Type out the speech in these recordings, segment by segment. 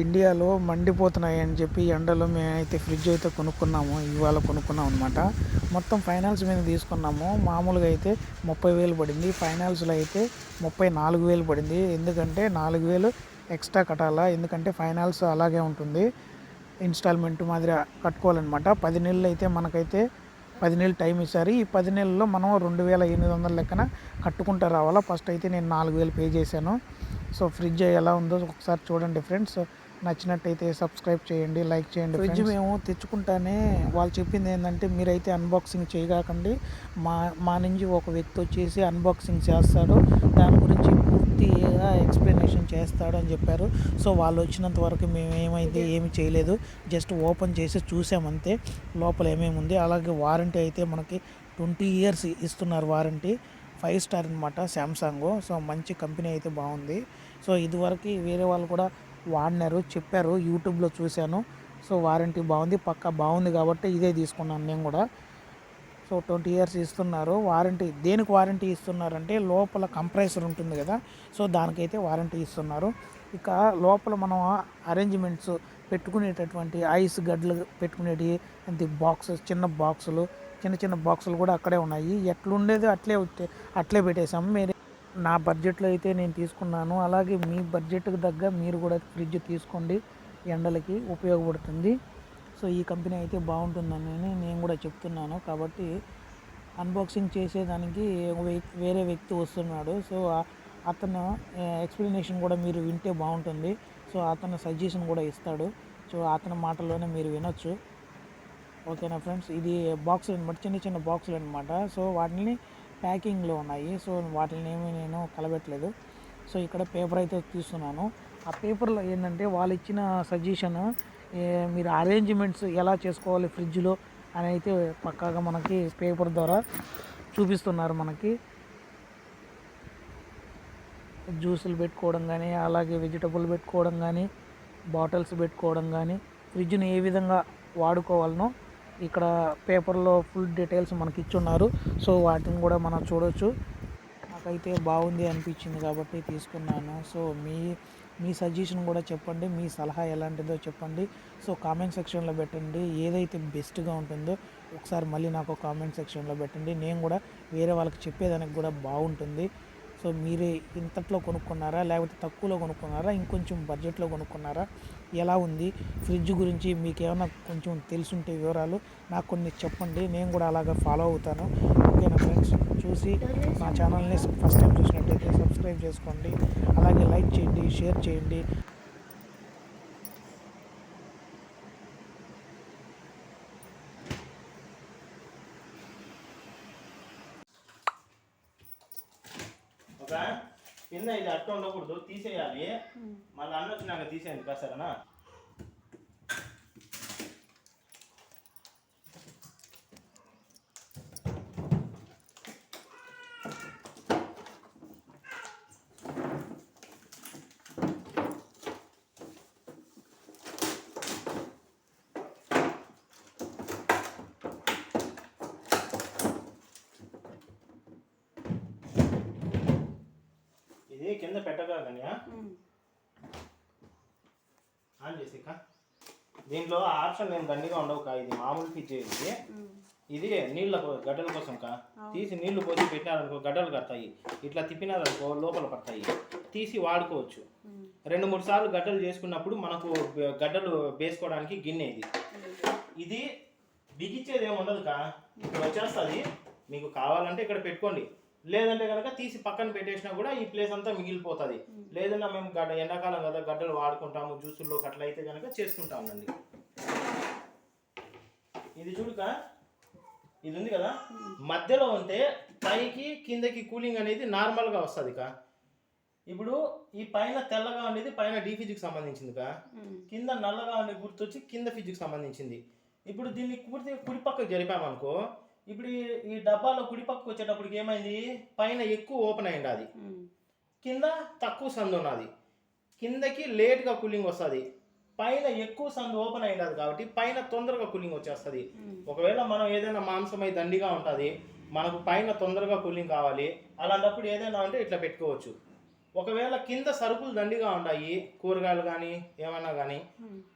ఇండియాలో మండిపోతున్నాయి అని చెప్పి ఎండలో మేమైతే ఫ్రిడ్జ్ అయితే కొనుక్కున్నాము ఇవాళ కొనుక్కున్నాం అనమాట మొత్తం ఫైనాన్స్ మీద తీసుకున్నాము. మామూలుగా అయితే ముప్పై వేలు పడింది. ఫైనాన్స్లో అయితే ముప్పై నాలుగు వేలు పడింది. ఎందుకంటే నాలుగు వేలు ఎక్స్ట్రా కట్టాలా? ఎందుకంటే ఫైనాన్స్ అలాగే ఉంటుంది. ఇన్స్టాల్మెంట్ మాదిరి కట్టుకోవాలన్నమాట. పది నెలలు అయితే మనకైతే పది నెలలు టైం ఇచ్చారు. ఈ పది నెలల్లో మనం రెండు వేల ఎనిమిది వందల లెక్కన కట్టుకుంటూ రావాలా? ఫస్ట్ అయితే నేను నాలుగు వేలు పే చేశాను. సో ఫ్రిడ్జ్ ఎలా ఉందో ఒకసారి చూడండి ఫ్రెండ్స్. నచ్చినట్టయితే సబ్స్క్రైబ్ చేయండి లైక్ చేయండి ఫ్రిడ్జ్ మేము తెచ్చుకుంటానే వాళ్ళు చెప్పింది ఏంటంటే మీరైతే అన్బాక్సింగ్ చేయకండి మా మా నుంచి ఒక వ్యక్తి వచ్చేసి అన్బాక్సింగ్ చేస్తాడు. దాని గురించి పూర్తిగా ఎక్స్ప్లెనేషన్ చేస్తాడు అని చెప్పారు. సో వాళ్ళు వచ్చినంత వరకు మేము ఏమైతే ఏమి చేయలేదు. జస్ట్ ఓపెన్ చేసి చూసామంతే లోపల ఏమేమి ఉంది. అలాగే వారంటీ అయితే మనకి ట్వంటీ ఇయర్స్ ఇస్తున్నారు వారంటీ ఫైవ్ స్టార్ అనమాట శాంసంగ్ సో మంచి కంపెనీ అయితే బాగుంది. సో ఇదివరకు వేరే వాళ్ళు కూడా వాడినారు చెప్పారు యూట్యూబ్లో చూశాను. సో వారంటీ బాగుంది పక్కా బాగుంది కాబట్టి ఇదే తీసుకున్నాను నేను కూడా. సో ట్వంటీ ఇయర్స్ ఇస్తున్నారు వారంటీ దేనికి వారంటీ ఇస్తున్నారంటే లోపల కంప్రెసర్ ఉంటుంది కదా సో దానికైతే వారంటీ ఇస్తున్నారు. ఇక లోపల మనం అరేంజ్మెంట్స్ పెట్టుకునేటటువంటి ఐస్ గడ్లు పెట్టుకునేటి అంతే బాక్సెస్ చిన్న బాక్సులు చిన్న చిన్న బాక్సులు కూడా అక్కడే ఉన్నాయి. ఎట్లుండేది అట్లే అట్లే పెట్టేశాము. మీరు నా బడ్జెట్లో అయితే నేను తీసుకున్నాను. అలాగే మీ బడ్జెట్కి తగ్గ మీరు కూడా ఫ్రిడ్జ్ తీసుకోండి. ఎండలకి ఉపయోగపడుతుంది. సో ఈ కంపెనీ అయితే బాగుంటుందని నేను కూడా చెప్తున్నాను. కాబట్టి అన్బాక్సింగ్ చేసేదానికి వేరే వ్యక్తి వస్తున్నాడు. సో అతను ఎక్స్ప్లెనేషన్ కూడా మీరు వింటే బాగుంటుంది. సో అతను సజెషన్ కూడా ఇస్తాడు. సో అతని మాటల్లోనే మీరు వినొచ్చు. ఓకేనా ఫ్రెండ్స్? ఇది బాక్సులు అనమాట. చిన్న చిన్న బాక్సులు అనమాట. సో వాటిని ప్యాకింగ్లో ఉన్నాయి. సో వాటిని ఏమీ నేను కలబెట్టలేదు. సో ఇక్కడ పేపర్ అయితే తీస్తున్నాను. ఆ పేపర్లో ఏంటంటే వాళ్ళు ఇచ్చిన సజెషన్ మీరు అరేంజ్మెంట్స్ ఎలా చేసుకోవాలి ఫ్రిడ్జ్లో అని అయితే పక్కాగా మనకి పేపర్ ద్వారా చూపిస్తున్నారు మనకి. జ్యూసులు పెట్టుకోవడం కానీ అలాగే వెజిటబుల్ పెట్టుకోవడం కానీ బాటిల్స్ పెట్టుకోవడం కానీ ఫ్రిడ్జ్ని ఏ విధంగా వాడుకోవాలనో ఇక్కడ పేపర్లో ఫుల్ డీటెయిల్స్ మనకి ఇచ్చున్నారు సో వాటిని కూడా మనం చూడొచ్చు. నాకైతే బాగుంది అనిపించింది కాబట్టి తీసుకున్నాను. సో మీ మీ సజెషన్ కూడా చెప్పండి. మీ సలహా ఎలాంటిదో చెప్పండి. సో కామెంట్ సెక్షన్లో పెట్టండి. ఏదైతే బెస్ట్గా ఉంటుందో ఒకసారి మళ్ళీ నాకు కామెంట్ సెక్షన్లో పెట్టండి. నేను కూడా వేరే వాళ్ళకి చెప్పేదానికి కూడా బాగుంటుంది. సో మీరే ఇంతట్లో కొనుక్కున్నారా? లేకపోతే తక్కువలో కొనుక్కున్నారా? ఇంకొంచెం బడ్జెట్లో కొనుక్కున్నారా? ఎలా ఉంది? ఫ్రిడ్జ్ గురించి మీకు ఏమైనా కొంచెం తెలుసుంటే వివరాలు నాకు కొన్ని చెప్పండి. నేను కూడా అలాగా ఫాలో అవుతాను. ఓకేనా ఫ్రెండ్స్? చూసి నా ఛానల్ని ఫస్ట్ టైం చూసినట్టయితే సబ్స్క్రైబ్ చేసుకోండి. అలాగే లైక్ చేయండి షేర్ చేయండి. ఒక కింద ఇది అట్ట ఉండకూడదు తీసేయాలి. మళ్ళీ అన్న వచ్చినాక తీసేయండి సరేనా ఇది కింద పెట్టగా కానీ ఆన్ చేసి. దీంట్లో ఆప్షన్ ఏం దండిగా ఉండవు కా ఇది మామూలు ఫిజ్ ఇది. ఇది నీళ్ళ గడ్డల కోసం కా. తీసి నీళ్ళు పోసి పెట్టినారనుకో గడ్డలు కడతాయి. ఇట్లా తిప్పినారనుకో లోపల పడతాయి. తీసి వాడుకోవచ్చు. రెండు మూడు సార్లు గడ్డలు చేసుకున్నప్పుడు మనకు గడ్డలు వేసుకోవడానికి గిన్నె ఇది. ఇది బిగించేది ఏమి ఉండదు కా. వచ్చేస్తుంది. మీకు కావాలంటే ఇక్కడ పెట్టుకోండి. లేదంటే కనుక తీసి పక్కన పెట్టేసినా కూడా ఈ ప్లేస్ అంతా మిగిలిపోతుంది. లేదన్నా మేము గడ్డ ఎండాకాలం కదా గడ్డలు వాడుకుంటాము జ్యూసుల్లో అట్లా అయితే కనుక చేసుకుంటామండి ఇది చూడుక ఇది ఉంది కదా? మధ్యలో ఉంటే పైకి కిందకి కూలింగ్ అనేది నార్మల్గా వస్తుంది కా. ఇప్పుడు ఈ పైన తెల్లగా ఉండేది పైన డీ ఫిజిక్స్ సంబంధించింది కా. కింద నల్లగా ఉండే గుర్తొచ్చి కింద ఫిజిక్స్ సంబంధించింది. ఇప్పుడు దీన్ని పూర్తి కుడి పక్కకు జరిపామనుకో ఇప్పుడు ఈ- డబ్బాలో కుడి పక్కకు వచ్చేటప్పటికి ఏమైంది? పైన ఎక్కువ ఓపెన్ అయింది అది కింద తక్కువ సందు ఉన్నది. కిందకి లేట్గా కూలింగ్ వస్తుంది. పైన ఎక్కువ సందు ఓపెన్ అయినది కాబట్టి పైన తొందరగా కూలింగ్ వచ్చేస్తుంది. ఒకవేళ మనం ఏదైనా మాంసమై దండిగా ఉంటుంది మనకు పైన తొందరగా కూలింగ్ కావాలి అలాంటప్పుడు ఏదైనా అంటే ఇట్లా పెట్టుకోవచ్చు. ఒకవేళ కింద సరుకులు దండిగా ఉంటాయి కూరగాయలు కానీ ఏమన్నా కానీ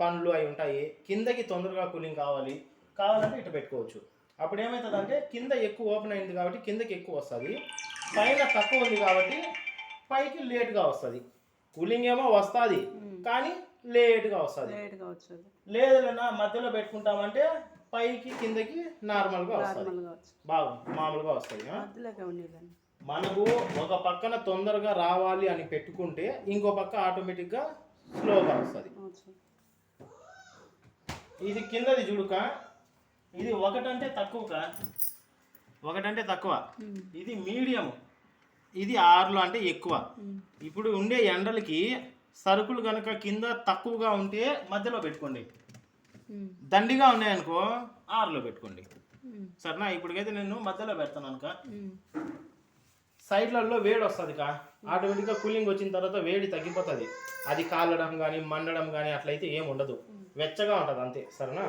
పండ్లు అవి ఉంటాయి కిందకి తొందరగా కూలింగ్ కావాలి కావాలంటే ఇటు పెట్టుకోవచ్చు. అప్పుడు ఏమవుతుందంటే కింద ఎక్కువ ఓపెన్ అయింది కాబట్టి కిందకి ఎక్కువ వస్తుంది. పైన తక్కువ ఉంది కాబట్టి పైకి లేట్గా వస్తుంది. కూలింగ్ ఏమో వస్తుంది కానీ లేట్గా వస్తుంది. లేట్గా వచ్చేది లేదు లేనా మధ్యలో పెట్టుకుంటామంటే పైకి కిందకి నార్మల్గా వస్తుంది. బాగా మామూలుగా వస్తుంది మనకు ఒక పక్కన తొందరగా రావాలి అని పెట్టుకుంటే ఇంకో పక్క ఆటోమేటిక్గా స్లోగా వస్తుంది. ఇది కిందది చూడుక. ఇది ఒకటంటే తక్కువక ఒకటంటే తక్కువ. ఇది మీడియం ఇది ఆరులో అంటే ఎక్కువ. ఇప్పుడు ఉండే ఎండలకి సరుకులు కనుక కింద తక్కువగా ఉంటే మధ్యలో పెట్టుకోండి. దండిగా ఉన్నాయనుకో ఆరులో పెట్టుకోండి. సరేనా? ఇప్పటికైతే నేను మధ్యలో పెడతాను అనుక సైడ్లలో వేడి వస్తుంది కా? ఆటోమేటిక్గా కూలింగ్ వచ్చిన తర్వాత వేడి తగ్గిపోతుంది. అది కాలడం కానీ మండడం కానీ అట్లయితే ఏం ఉండదు. వెచ్చగా ఉంటుంది అంతే. సరేనా?